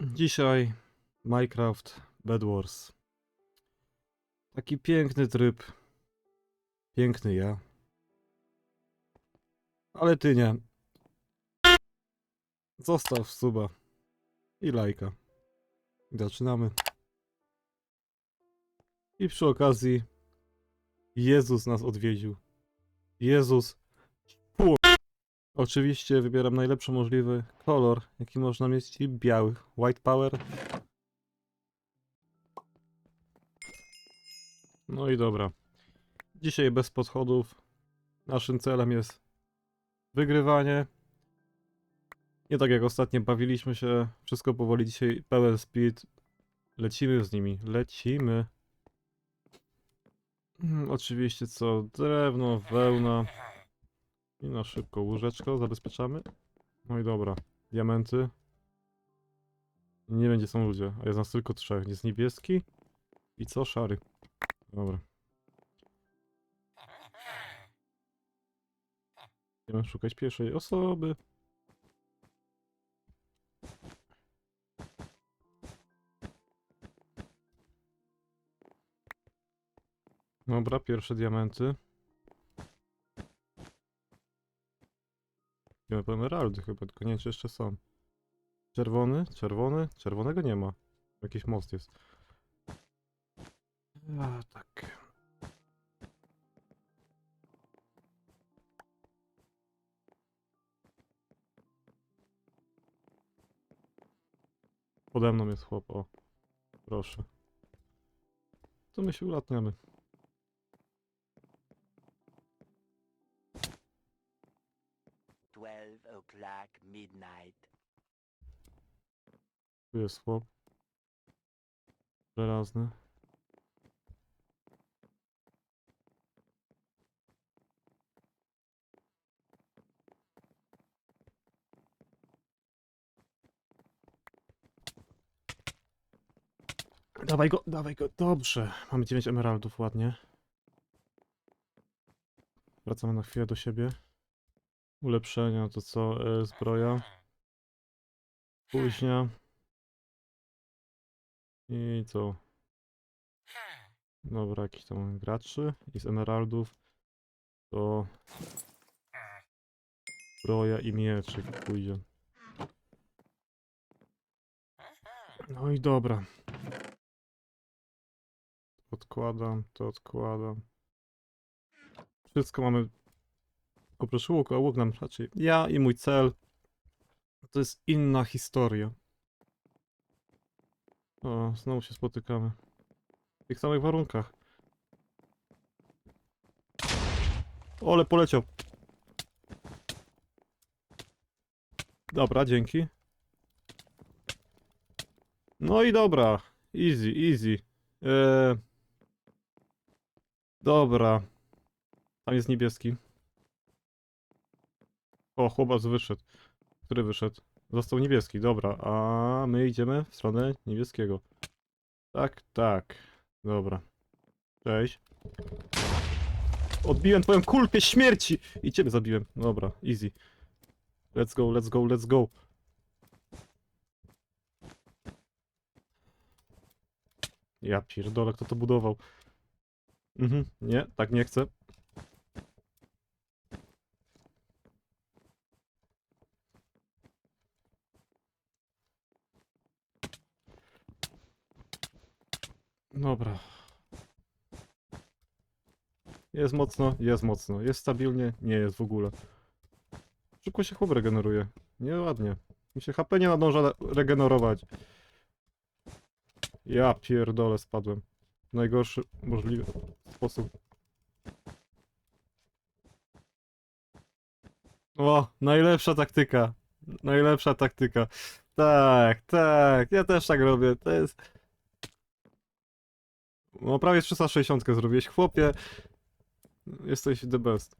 Dzisiaj Minecraft Bed Wars. Taki piękny tryb. Piękny ja. Ale ty nie. Zostaw suba. I lajka. Zaczynamy. I przy okazji Jezus nas odwiedził. Jezus. Oczywiście wybieram najlepszy możliwy kolor, jaki można mieć, czyli biały. White Power. No i dobra. Dzisiaj bez podchodów. Naszym celem jest wygrywanie. Nie tak jak ostatnio bawiliśmy się. Wszystko powoli dzisiaj pełen speed. Lecimy z nimi. Lecimy. Mm, Oczywiście co? Drewno, wełna. I na szybko łóżeczko zabezpieczamy. No i dobra. Diamenty. Nie będzie są ludzie, a jest nas tylko trzech. Jest niebieski i co? Szary. Dobra. Będziemy szukać pierwszej osoby. Dobra, pierwsze diamenty. Idziemy po emeraldy chyba, tylko nie wiem czy jeszcze są. Czerwony? Czerwony? Czerwonego nie ma. Jakiś most jest. A, tak. Pode mną jest chłop, o. Proszę. To my się ulatniamy. O'clock midnight. Tu jest chłop. Żelazny. Dawaj go, dawaj go. Dobrze. Mamy 9 emeraldów, ładnie. Wracamy na chwilę do siebie. Ulepszenia to co? E, zbroja. Późnia. I co? Dobra, jakiś tam graczy. I z emeraldów to zbroja i mieczyk pójdzie. No i dobra. Odkładam, to odkładam. Wszystko mamy oprócz łuku, a łuk nam raczej. Ja i mój cel to jest inna historia. O, znowu się spotykamy. W tych samych warunkach. Ole, poleciał. Dobra, dzięki. No i dobra. Easy, easy. Eee... Dobra. Tam jest niebieski. O, chłopak wyszedł. Który wyszedł? Został niebieski, dobra. A my idziemy w stronę niebieskiego. Tak, tak. Dobra. Cześć. Odbiłem twoją kulkę śmierci! I ciebie zabiłem. Dobra, easy. Let's go, let's go, let's go. Ja pierdolę, kto to budował. Mhm, nie, tak nie chcę. Dobra. Jest mocno, jest mocno. Jest stabilnie, nie jest w ogóle. Szybko się chłop regeneruje. Nieładnie. Mi się HP nie nadąża re- regenerować. Ja pierdolę spadłem. Najgorszy możliwy sposób. O, najlepsza taktyka. Najlepsza taktyka. Tak, tak. Ja też tak robię. To jest... No prawie 360 zrobiłeś, chłopie. Jesteś the best.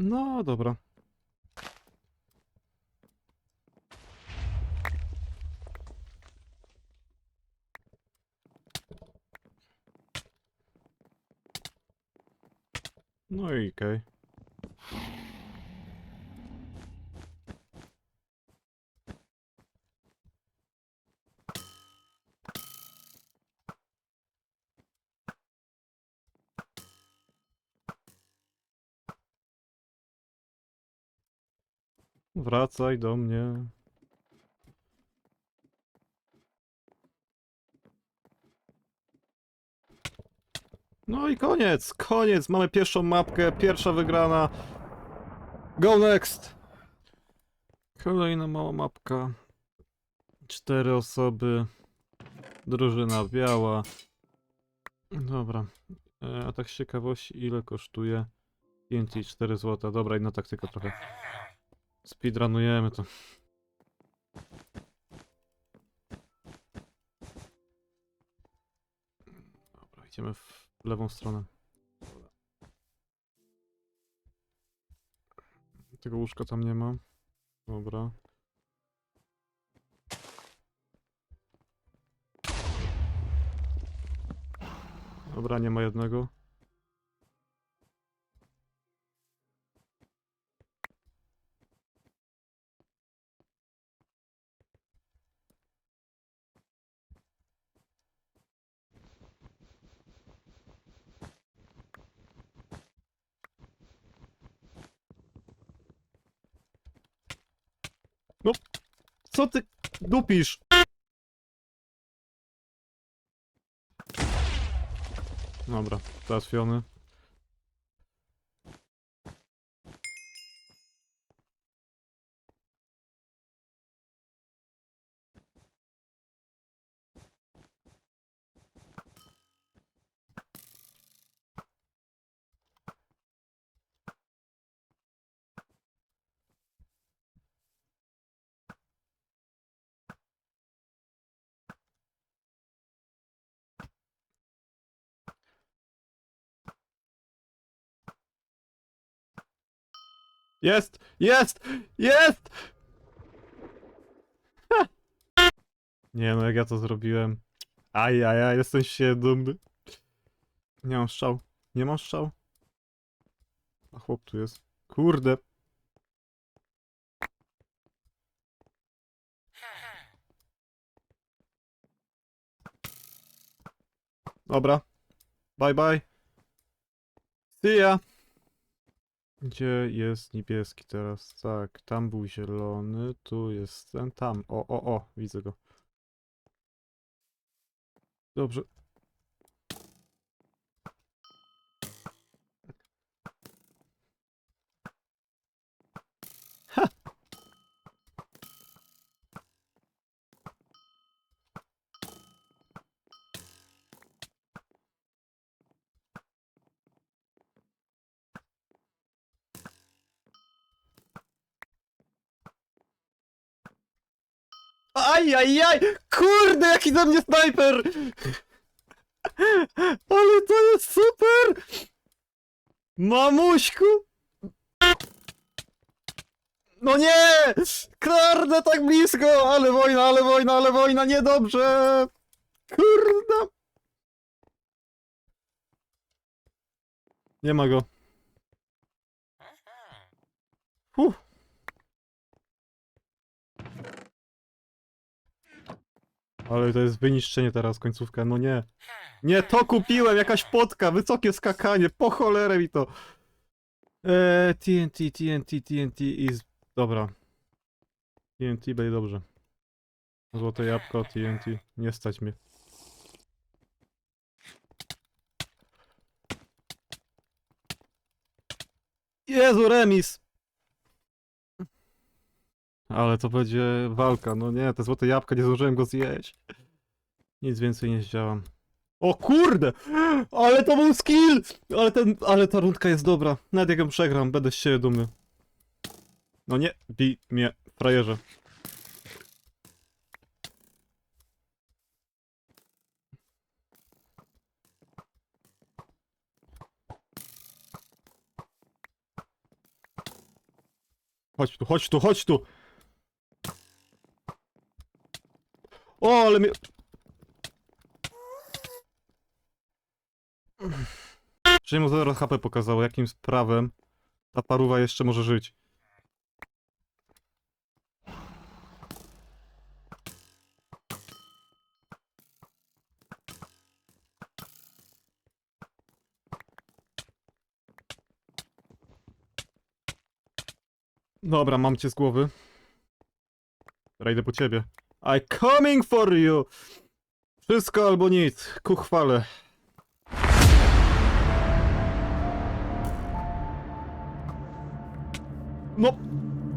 No dobra. Okej. Wracaj do mnie. No i koniec, koniec. Mamy pierwszą mapkę, pierwsza wygrana. Go next! Kolejna mała mapka. Cztery osoby. Drużyna biała. Dobra. E, a tak z ciekawości, ile kosztuje? TNT 4 zł. Dobra, inna taktyka trochę. Speedrunujemy to. Dobra, idziemy w lewą stronę. Tego łóżka tam nie ma. Dobra. Dobra, nie ma jednego. Co ty dupisz? Dobra, załatwiony. Jest! Jest! Jest! Ha! Nie no, jak ja to zrobiłem. Aj, aj, aj, jestem się dumny. Nie mam strzał. Nie mam strzał. A chłop tu jest. Kurde. Dobra. Bye bye. See ya. Gdzie jest niebieski teraz? Tak, tam był zielony, tu jest ten, tam. O, o, o, widzę go. Dobrze. Aj, aj, aj! Kurde, jaki do mnie snajper! Ale to jest super! Mamuśku! No nie! Kurde, tak blisko! Ale wojna, ale wojna, ale wojna, niedobrze! Kurde! Nie ma go. Huh. Ale to jest wyniszczenie teraz, końcówka, no nie. Nie, to kupiłem, jakaś potka, wysokie skakanie, po cholerę mi to. Eee, TNT, TNT, TNT is... Dobra. TNT będzie dobrze. Złote jabłko, TNT, nie stać mnie. Jezu, remis! Ale to będzie walka, no nie, te złote jabłka, nie zdążyłem go zjeść. Nic więcej nie zdziałam. O kurde! Ale to był skill! Ale ten, ale ta rundka jest dobra. Nawet jak ją przegram, będę z siebie dumny. No nie, bij mnie, frajerze. Chodź tu, chodź tu, chodź tu! O, ale mnie... Czy mu 0 HP pokazało, jakim prawem ta paruwa jeszcze może żyć? Dobra, mam cię z głowy. Idę po ciebie. I coming for you! Wszystko albo nic, ku chwale. No,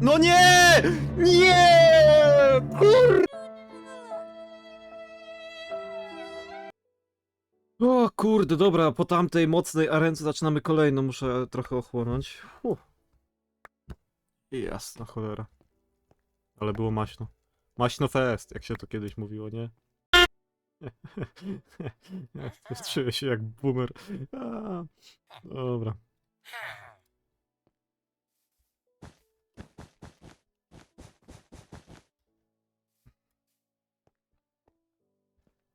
no nie! Nie! Kur... O kurde, dobra, po tamtej mocnej arence zaczynamy kolejną, muszę trochę ochłonąć. Uff. Jasna cholera. Ale było maśno. Maśno fest, jak się to kiedyś mówiło, nie? Czuję się jak boomer. A, dobra.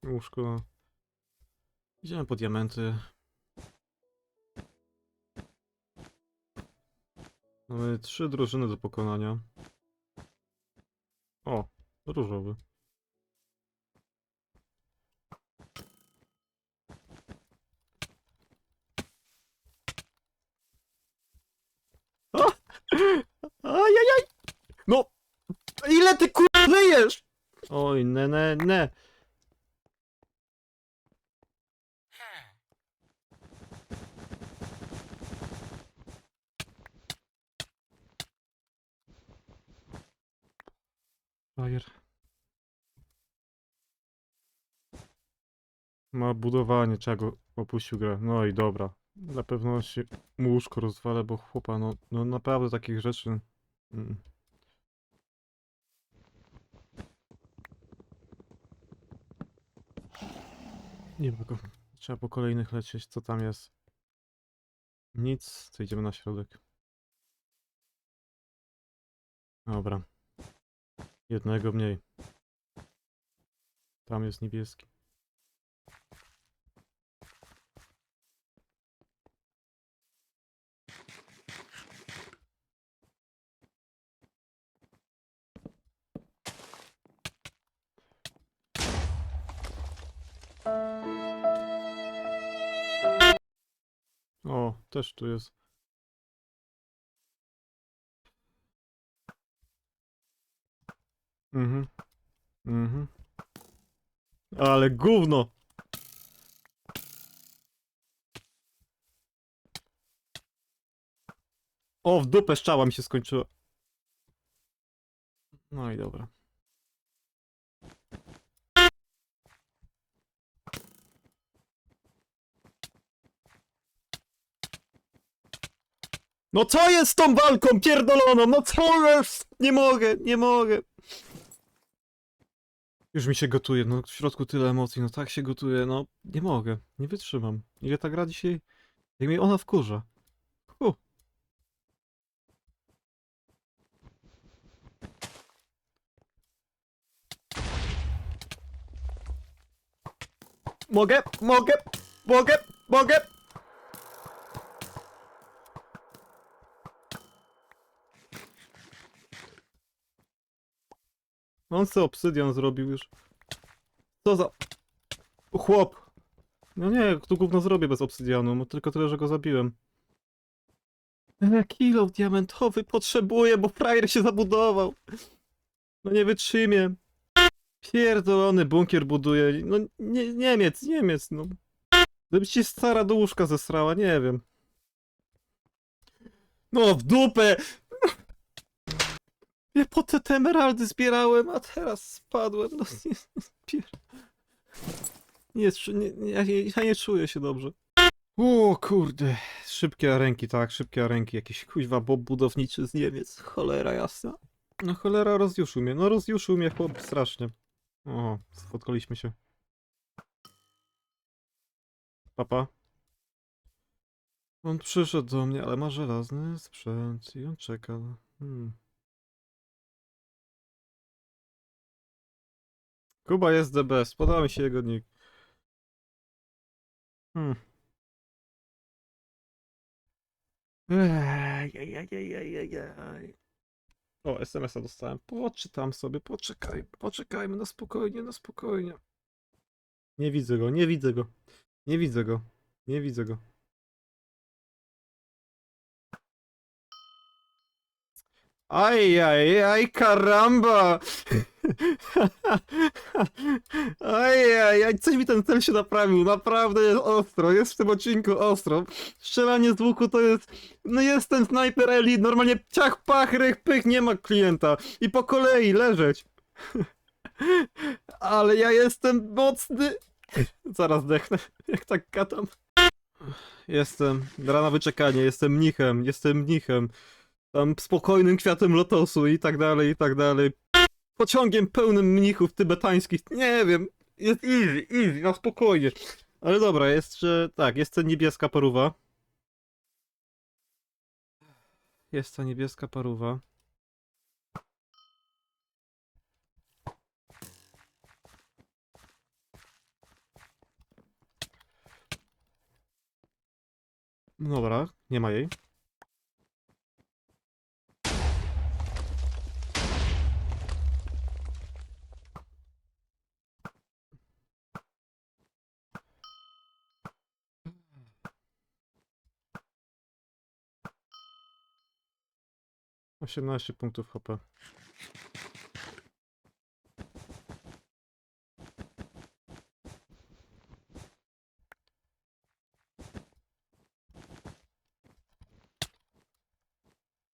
Łóżko. Idziemy po diamenty. Mamy trzy drużyny do pokonania. O, różowy. O! Ajajaj! No! Ile ty kur... żyjesz? Oj, ne, ne, ne. Bajer. Ma budowanie, czego opuścił grę. No i dobra. Na pewności mu łóżko rozwalę, bo chłopa, no, no naprawdę takich rzeczy... Mm. Nie wiem, tylko trzeba po kolejnych lecieć, co tam jest. Nic, to idziemy na środek. Dobra. Jednego mniej. Tam jest niebieski. O, też tu jest. Mhm. Mhm. Ale gówno! O, w dupę szczała mi się skończyła. No i dobra. No co jest z tą walką pierdoloną? No co jest? Nie mogę, nie mogę. Już mi się gotuje, no w środku tyle emocji, no tak się gotuje, no nie mogę, nie wytrzymam. Ile ta gra dzisiaj, jak mnie ona wkurza. Hu. Mogę, mogę, mogę, mogę. On sobie obsydian zrobił już. Co za... Chłop! No nie, tu gówno zrobię bez obsydianu, tylko tyle, że go zabiłem. Kilo diamentowy potrzebuję, bo frajer się zabudował. No nie wytrzymie. Pierdolony bunkier buduje. No nie, Niemiec, Niemiec, no. Gdyby ci stara do łóżka zesrała, nie wiem. No w dupę! Ja po te emeraldy zbierałem, a teraz spadłem. No nie, nie, nie, nie- ja nie czuję się dobrze. O kurde, szybkie ręki, tak, szybkie ręki, jakiś kuźwa bob budowniczy z Niemiec, cholera jasna. No cholera rozjuszył mnie, no rozjuszył mnie chłop strasznie. O, spotkaliśmy się. Papa. On przyszedł do mnie, ale ma żelazny sprzęt i on czeka. Hmm. Kuba jest the best. Podoba mi się jego nick. Hmm. O, SMS-a dostałem. Poczytam sobie, poczekaj. Poczekajmy, no spokojnie, no spokojnie. Nie widzę go, nie widzę go. Nie widzę go. Nie widzę go. Aj, aj, aj, karamba! Aj, aj, aj, coś mi ten cel się naprawił, naprawdę jest ostro, jest w tym odcinku ostro. Strzelanie z łuku to jest, no jest ten snajper elite, normalnie ciach, pach, rych, pych, nie ma klienta. I po kolei leżeć. Ale ja jestem mocny. Zaraz dechnę, jak tak gadam. Jestem, rana wyczekanie, jestem mnichem, jestem mnichem. Tam spokojnym kwiatem lotosu i tak dalej, i tak dalej. Pociągiem pełnym mnichów tybetańskich, nie wiem. Jest easy, easy, na spokojnie. Ale dobra, jest, że tak, jest ta niebieska paruwa. Jest ta niebieska paruwa. Dobra, nie ma jej. Osiemnaście punktów HP.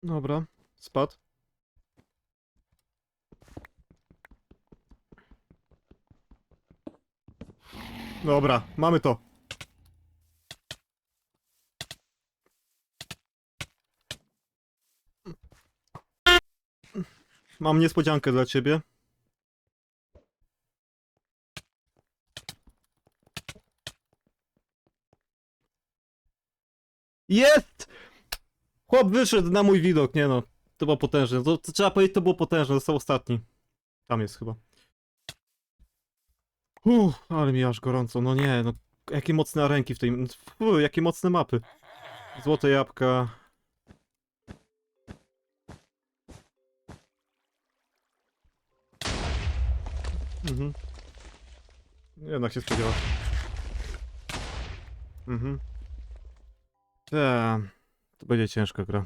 Dobra, spadł. Dobra, mamy to. Mam niespodziankę dla ciebie. Jest! Chłop wyszedł na mój widok, nie no. To było potężne. To, to trzeba powiedzieć, to było potężne. Został ostatni. Tam jest chyba. Uff, ale mi aż gorąco. No nie, no. Jakie mocne ręki w tej... Fu, jakie mocne mapy. Złote jabłka. Mhm. Jednak się spodziewa. Mhm. Ta, to będzie ciężka gra.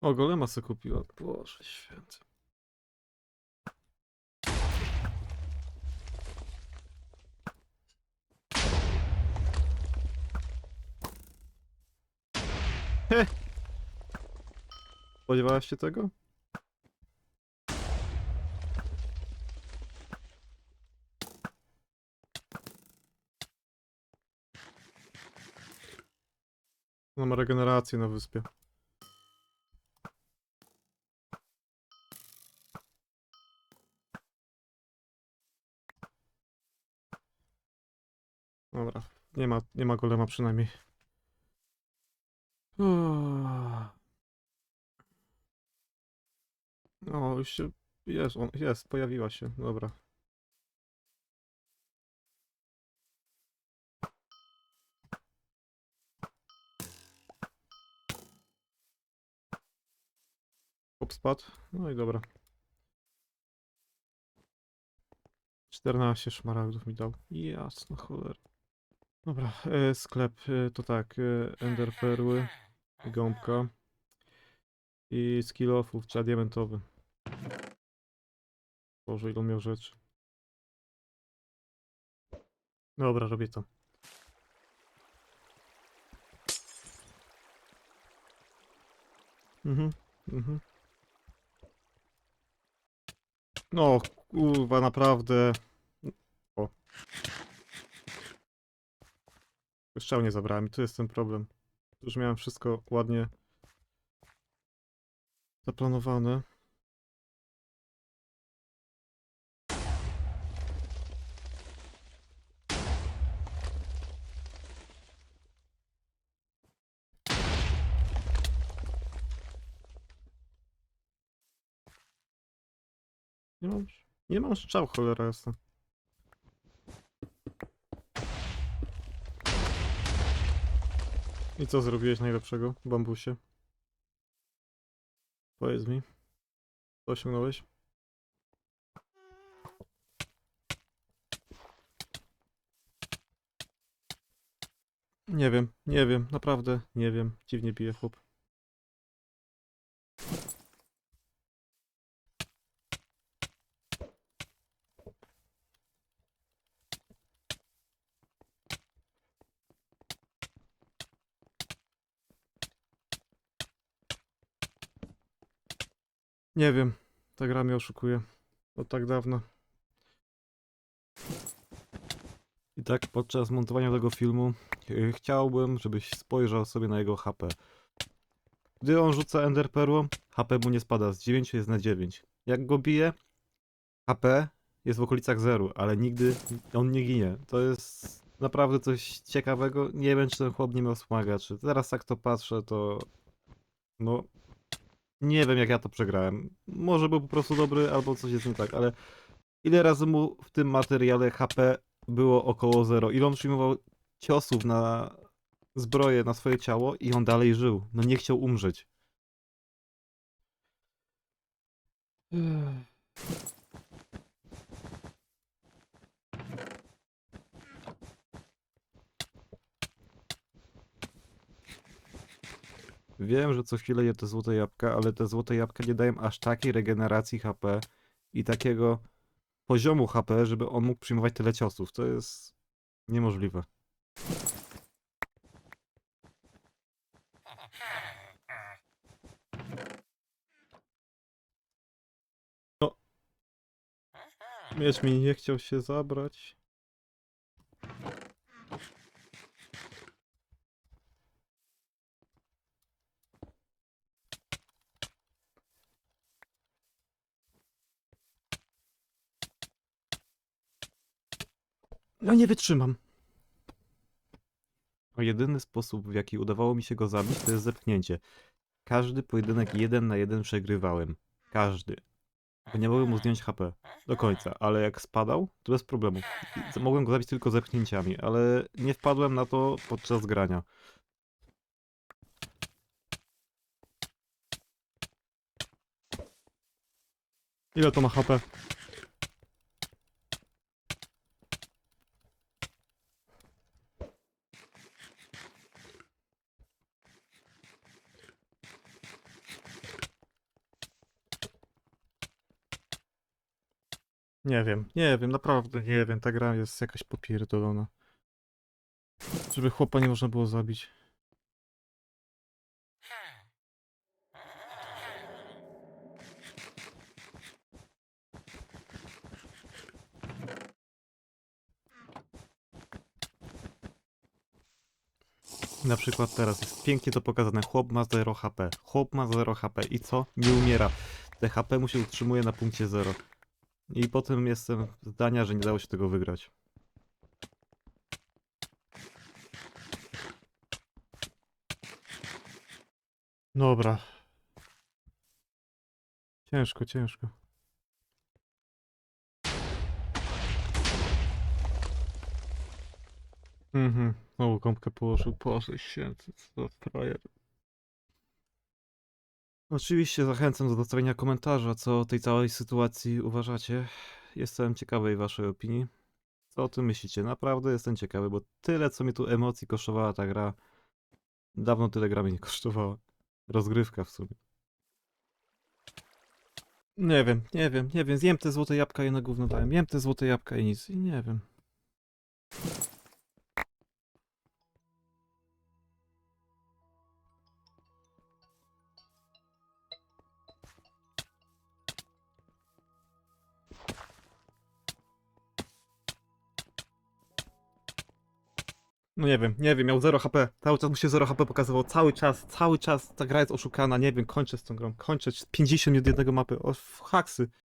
O, golema se kupiła. Boże święty. Spodziewałaś się tego? Mam regenerację na wyspie. Dobra, nie ma, nie ma golema przynajmniej. O, już się... Jest, on, jest, pojawiła się, dobra. Hop spadł. No i dobra. 14 szmaragdów mi dał. Jasno, cholera. Dobra, e, sklep e, to tak, e, gąbka i skill offów, trzeba diamentowy. Boże, ile miał rzeczy. Dobra, robię to. Mhm, mhm. No, kurwa, naprawdę. O. Strzał nie zabrałem tu jest ten problem. Już miałem wszystko ładnie zaplanowane. Nie mam, nie mam strzał, cholera jasna. I co zrobiłeś najlepszego, bambusie? Powiedz mi. Co osiągnąłeś? Nie wiem, nie wiem, naprawdę nie wiem. Dziwnie bije chłop. Nie wiem, ta gra mnie oszukuje. Od tak dawno. I tak podczas montowania tego filmu yy, chciałbym, żebyś spojrzał sobie na jego HP. Gdy on rzuca Ender Perłą, HP mu nie spada, z 9 jest na 9. Jak go bije, HP jest w okolicach 0, ale nigdy on nie ginie. To jest naprawdę coś ciekawego. Nie wiem, czy ten chłop nie miał smagaczy. Teraz jak to patrzę, to... No... Nie wiem, jak ja to przegrałem. Może był po prostu dobry, albo coś jest nie tak, ale... Ile razy mu w tym materiale HP było około 0? Ile on przyjmował ciosów na zbroję, na swoje ciało i on dalej żył. No nie chciał umrzeć. Wiem, że co chwilę je te złote jabłka, ale te złote jabłka nie dają aż takiej regeneracji HP i takiego poziomu HP, żeby on mógł przyjmować tyle ciosów. To jest niemożliwe. No. Miecz mi nie chciał się zabrać. No nie wytrzymam. O jedyny sposób, w jaki udawało mi się go zabić, to jest zepchnięcie. Każdy pojedynek jeden na jeden przegrywałem. Każdy. Bo nie mogłem mu zdjąć HP do końca, ale jak spadał, to bez problemu. Mogłem go zabić tylko zepchnięciami, ale nie wpadłem na to podczas grania. Ile to ma HP? Nie wiem, nie wiem, naprawdę nie wiem, ta gra jest jakaś popierdolona. Żeby chłopa nie można było zabić. Na przykład teraz jest pięknie to pokazane. Chłop ma 0 HP. Chłop ma 0 HP i co? Nie umiera. Te HP mu się utrzymuje na punkcie 0. I potem jestem zdania, że nie dało się tego wygrać. Dobra. Ciężko, ciężko. Mhm. Znowu gąbkę położył. Boże święty, co za frajer. Oczywiście zachęcam do zostawienia komentarza, co o tej całej sytuacji uważacie. Jestem ciekawej waszej opinii. Co o tym myślicie? Naprawdę jestem ciekawy, bo tyle, co mi tu emocji kosztowała ta gra, dawno tyle gra mnie nie kosztowała. Rozgrywka w sumie. Nie wiem, nie wiem, nie wiem. Zjem te złote jabłka i na gówno dałem. Jem te złote jabłka i nic. I nie wiem. No nie wiem, nie wiem, miał 0 HP. Cały czas mu się 0 HP pokazywał. Cały czas, cały czas ta gra jest oszukana. Nie wiem, kończę z tą grą. Kończę. 50 minut jednego mapy. O, haksy.